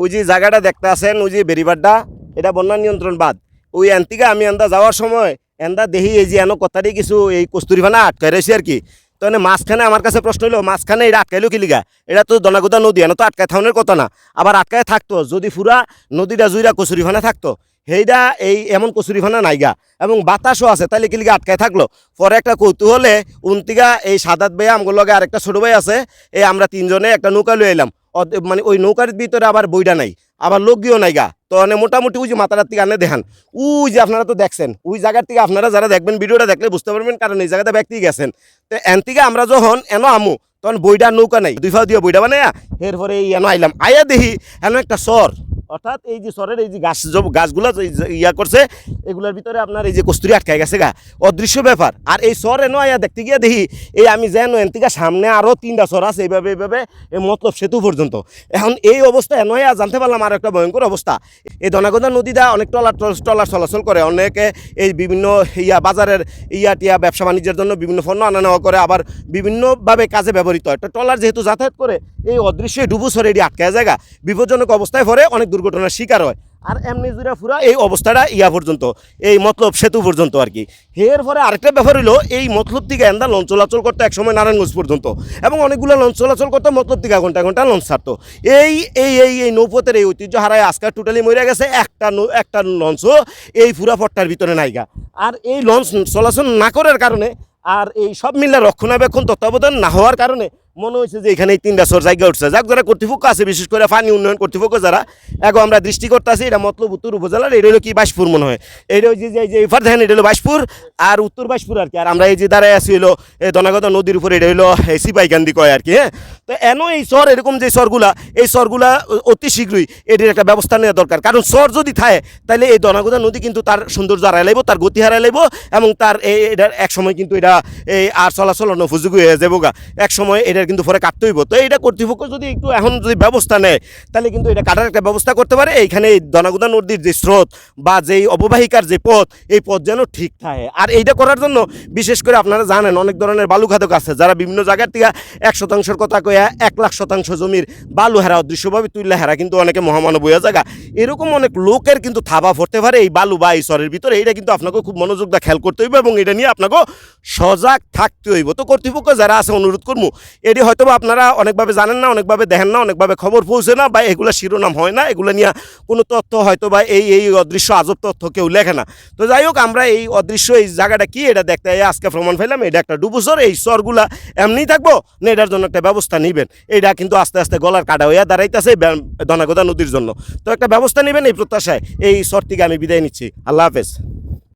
ওই যে জায়গাটা দেখতে আছেন, ওই যে বেরিবারটা, এটা বন্যা নিয়ন্ত্রণ বাদ ওই এনতিকে আমি এন্দা যাওয়ার সময়, এন্দা দেখি এই যে এনো কথাটি কিছু এই কস্তুরিফানা আটকাই রয়েছে আর কি। তো এনে মাঝখানে আমার কাছে প্রশ্ন হলো মাঝখানে এটা আটকাইলো কি লিগা? এটা তো দনাগুদা নদী, এনে তো আটকায় থাউনের কথা না। আবার আটকায় থাকতো, যদি পুরা নদীটা জুইরা কচুরিফানা থাকতো সেইটা এই এমন কচুরিফানা নাইগা এবং বাতাসও আছে তাহলে কি লিগা আটকায় থাকল? পরে একটা কৌতূহলে উনতিগা এই সাদাত ভাই আমগুলো লগে আরেকটা ছোট ভাই আছে, এই আমরা তিনজনে একটা নৌকা লয়ে এলাম। মানে ওই নৌকার ভিতরে আবার বইটা নাই, আবার লোকগিও নাইগা তো মানে মোটামুটি ওই যে মাথাটার থেকে আনে দেখান। ওই যে আপনারা তো দেখছেন, ওই জায়গার থেকে আপনারা যারা দেখবেন, ভিডিওটা দেখলে বুঝতে পারবেন কারণ এই জায়গাতে ব্যক্তি গেছেন। তো এন থেকে আমরা যখন এন আমু, তখন বইটা নৌকা নাই। দুই ফাও দিয়ে বইটা মানে এরপরে এই এন আইলাম। আয়া দেখি এন একটা সর অর্থাৎ এই যে সরের এই যে গাছ গাছগুলো ইয়া করছে, এগুলোর ভিতরে আপনার এই যে কস্তুরি আটকায় গেছে গা। অদৃশ্য ব্যাপার। আর এই সর এনো আয়া দেখতে গিয়ে দেখি, এই আমি যেন এন থেকে সামনে আরও তিনটা সর আছে, এইভাবে এইভাবে এই মতলব সেতু পর্যন্ত। এখন এই অবস্থা এনো আয়া জানতে পারলাম আর একটা ভয়ঙ্কর অবস্থা। এই দনাগদা নদীটা অনেক টলার টলার চলাচল করে। অনেকে এই বিভিন্ন ইয়া বাজারের ইয়া টিয়া ব্যবসা বাণিজ্যের জন্য বিভিন্ন পণ্য আনা নেওয়া করে, আবার বিভিন্নভাবে কাজে ব্যবহৃত হয়। টলার যেহেতু যাতায়াত করে, এই অদৃশ্য ডুবু সরে এটি আটকায় জায়গা বিপজ্জনক অবস্থায় পরে অনেক দুর্ঘটনার শিকার হয়। আর এমনি জুড়ে ফুরা এই অবস্থাটা ইয়া পর্যন্ত এই মতলব সেতু পর্যন্ত আর কি। এর পরে আরেকটা ব্যাপার হলো এই মতলব থেকে এন্দা লঞ্চ চলাচল করতে একসময় নারায়ণগঞ্জ পর্যন্ত। এবং অনেকগুলো লঞ্চ চলাচল করতে মতলব থেকে ঘণ্টা ঘণ্টা লঞ্চ ছাড়তো। এই এই এই এই নৌপথের এই ঐতিহ্য হারায় আজকাল টোটালি মরে গেছে একটা নৌ- একটা লঞ্চও এই ফুরা পট্টার ভিতরে নাইগা আর এই লঞ্চ চলাচল না করার কারণে আর এই সব মিলে রক্ষণাবেক্ষণ তত্ত্বাবধান না হওয়ার কারণে মনে হয়েছে যে এখানে এই তিনটা সর জায়গা উঠছে। যাক, যারা কর্তৃপক্ষ আছে, বিশেষ করে পানি উন্নয়ন কর্তৃপক্ষ যারা এখন আমরা দৃষ্টি করতে আছি এটা মতলব উত্তর উপজেলার, এটা হলো কি বাইশপুর মনে হয়। এটা ওই যে এফার দেখেন, এটা হলো বাইশপুর আর উত্তর বাইশপুর আর কি। আর আমরা এই যে দাঁড়ায় আছি হলো, এই দনাগত নদীর উপরে, এটা হলো সিপাইকান্দি কয় আর কি হ্যাঁ? তো এন এই সর, এরকম যে সরগুলা, এই সরগুলা অতি শীঘ্রই এটির একটা ব্যবস্থা নেওয়া দরকার। কারণ সর যদি থাকে, তাহলে এই দনাগদা নদী কিন্তু তার সৌন্দর্য হারাই লাগবো তার গতি হারাই লাগবো এবং তার এটার এক সময় কিন্তু এটা, এই আর চলাচল অনুপযোগী হয়ে যাব গা এক সময় এটার কিন্তু পরে কাটতে হইব। তো এটা কর্তৃপক্ষ যদি একটু এখন যদি ব্যবস্থা নেয়, তাহলে কিন্তু এটা কাটার একটা ব্যবস্থা করতে পারে। এইখানে এই দনাগুদা নদীর যে স্রোত বা যেই অববাহিকার যে পথ, এই পথ যেন ঠিক থাকে। আর এইটা করার জন্য বিশেষ করে আপনারা জানেন, অনেক ধরনের বালু খাদক আছে, যারা বিভিন্ন জায়গার থেকে এক শতাংশের কথা কয়া এক লাখ শতাংশ জমির বালু হেরা অদৃশ্যভাবে তুললে হেরা কিন্তু অনেকে মহামানব হয়ে জায়গা। এরকম অনেক লোকের কিন্তু থাবা ভরতে পারে এই বালু বা এই স্বরের ভিতরে। এটা কিন্তু আপনাকে খুব মনোযোগ দিয়ে খেয়াল করতে হইব এবং এটা নিয়ে আপনাকে সজাগ থাকতে হইব। তো কর্তৃপক্ষ যারা আছে, অনুরোধ করব, এটি হয়তো বা আপনারা অনেকভাবে জানেন না, অনেকভাবে দেখেন না, অনেকভাবে খবর পৌঁছে না বা এগুলো শিরোনাম হয় না, এগুলো নিয়ে কোনো তথ্য হয়তো বা এই এই অদৃশ্য আজব তথ্য কেউ লেখে না। তো যাই হোক, আমরা এই অদৃশ্য এই জায়গাটা কি, এটা দেখতে আজকে প্রমাণ পেলাম এটা একটা ডুবুসর, এই সরগুলা এমনি থাকব, না এটার জন্য একটা ব্যবস্থা নেবেন। এটা কিন্তু আস্তে আস্তে গলার কাটা হইয়া দাঁড়াইতেছে দনাগোদা নদীর জন্য। তো একটা ব্যবস্থা নেবেন এই প্রত্যাশায়, এই সর থেকে আমি বিদায় নিচ্ছি। আল্লাহ হাফেজ।